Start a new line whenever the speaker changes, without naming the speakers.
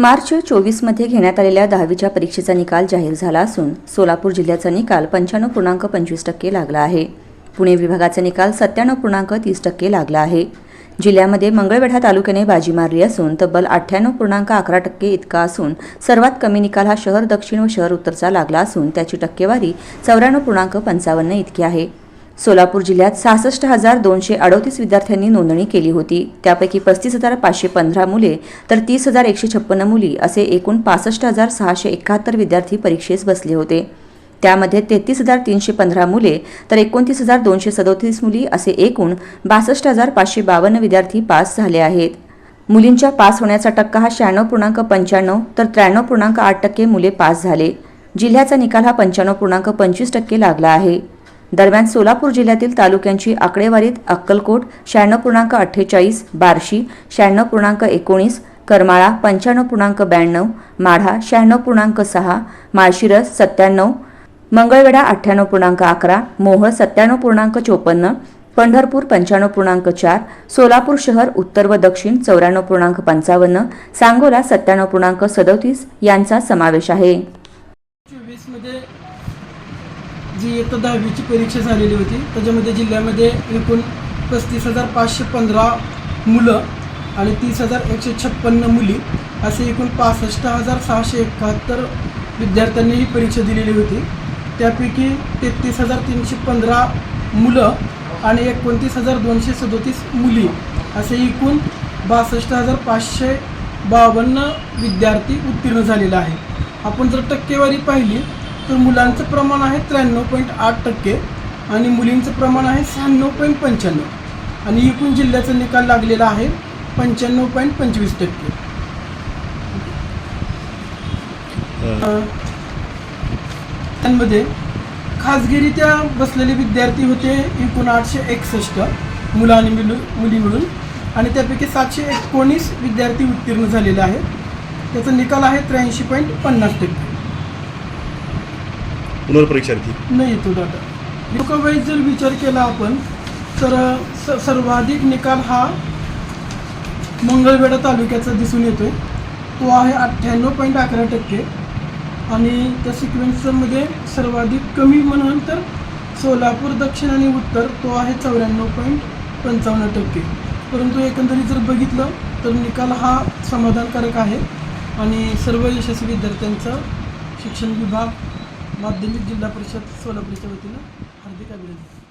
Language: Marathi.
मार्च चोवीसमध्ये घेण्यात आलेल्या दहावीच्या परीक्षेचा निकाल जाहीर झाला असून सोलापूर जिल्ह्याचा निकाल पंच्याण्णव पूर्णांक पंचवीस टक्के लागला आहे. पुणे विभागाचा निकाल सत्त्याण्णव पूर्णांक तीस टक्के लागला आहे. जिल्ह्यामध्ये मंगळवेढा तालुक्याने बाजी मारली असून तब्बल अठ्ठ्याण्णव पूर्णांक अकरा टक्के इतका असून सर्वात कमी निकाल हा शहर दक्षिण व शहर उत्तरचा लागला असून त्याची टक्केवारी चौऱ्याण्णव पूर्णांक पंचावन्न इतकी आहे. सोलापूर जिल्ह्यात सहासष्ट हजार दोनशे अडोतीस विद्यार्थ्यांनी नोंदणी केली होती. त्यापैकी पस्तीस हजार पाचशे पंधरा मुले तर तीस हजार एकशे छप्पन्न मुली असे एकूण पासष्ट हजार सहाशे एकाहत्तर विद्यार्थी परीक्षेस बसले होते. त्यामध्ये तेहतीस हजार तीनशे पंधरा मुले तर एकोणतीस हजार दोनशे सदोतीस मुली असे एकूण बासष्ट हजार पाचशे बावन्न विद्यार्थी पास झाले आहेत. मुलींच्या पास होण्याचा टक्का हा शहाण्णव पूर्णांक पंच्याण्णव तर त्र्याण्णव पूर्णांक आठ टक्के मुले पास झाले. जिल्ह्याचा निकाल हा पंच्याण्णव पूर्णांक पंचवीस टक्के लागला आहे. दरम्यान सोलापूर जिल्ह्यातील तालुक्यांची आकडेवारीत अक्कलकोट शहाण्णव पूर्णांक अठ्ठेचाळीस बार्शी शहाण्णव पूर्णांक एकोणीस करमाळा पंच्याण्णव पूर्णांक ब्याण्णव माढा शहाण्णव पूर्णांक सहा माळशिरस सत्त्याण्णव मंगळवेढा अठ्ठ्याण्णव पूर्णांक अकरा मोहोळ सत्त्याण्णव पूर्णांक चोपन्न पंढरपूर पंच्याण्णव पूर्णांक चार सोलापूर शहर उत्तर व दक्षिण चौऱ्याण्णव पूर्णांक पंचावन्न सांगोला सत्त्याण्णव पूर्णांक सदोतीस यांचा समावेश आहे.
चोवीसमध्ये जी इयत्ता दहावीची परीक्षा झालेली होती. त्याच्यामध्ये जिल्ह्यामध्ये एकूण पस्तीस हजार पाचशे पंधरा मुलं आणि तीस हजार एकशे छप्पन्न मुली असे एकूण पासष्ट हजार सहाशे एकाहत्तर विद्यार्थ्यांनी ही परीक्षा दिलेली होती. त्यापैकी तेहतीस हजार तीनशे पंधरा मुलं आणि एकोणतीस हजार दोनशे सदोतीस मुली असे एकूण बासष्ट हजार पाचशे बावन्न विद्यार्थी उत्तीर्ण झालेले आहे आपण जर टक्केवारी पाहिली तर मुलांचं प्रमाण आहे त्र्याण्णव पॉईंट आठ टक्के आणि मुलींचं प्रमाण आहे शहाण्णव पॉईंट पंच्याण्णव. आणि एकूण जिल्ह्याचा निकाल लागलेला आहे पंच्याण्णव पॉईंट पंचवीस टक्के. त्यांमध्ये खाजगीरित्या बसलेले विद्यार्थी होते एकूण आठशे एकसष्ट मुलं आणि मिळून मुली मिळून. आणि त्यापैकी सातशे एकोणीस विद्यार्थी उत्तीर्ण झालेले आहेत. त्याचा निकाल आहे त्र्याऐंशी पॉईंट पन्नास टक्के.
पुनर्परीक्षार्थी
नाही तो दादा. लोकवाईज जर विचार केला आपण तर स सर्वाधिक निकाल हा मंगळवेढा तालुक्याचा दिसून येतोय. तो आहे अठ्ठ्याण्णव पॉईंट अकरा टक्के. आणि त्या सिक्वेन्समध्ये सर्वाधिक कमी म्हणून तर सोलापूर दक्षिण आणि उत्तर तो आहे चौऱ्याण्णव पॉईंट पंचावन्न टक्के. परंतु एकंदरीत जर बघितलं तर निकाल हा समाधानकारक आहे. आणि सर्व यशस्वी विद्यार्थ्यांचा शिक्षण विभाग माध्यमिक जिल्हा परिषद सोलापूरच्या वतीनं हार्दिक अभिनंदन.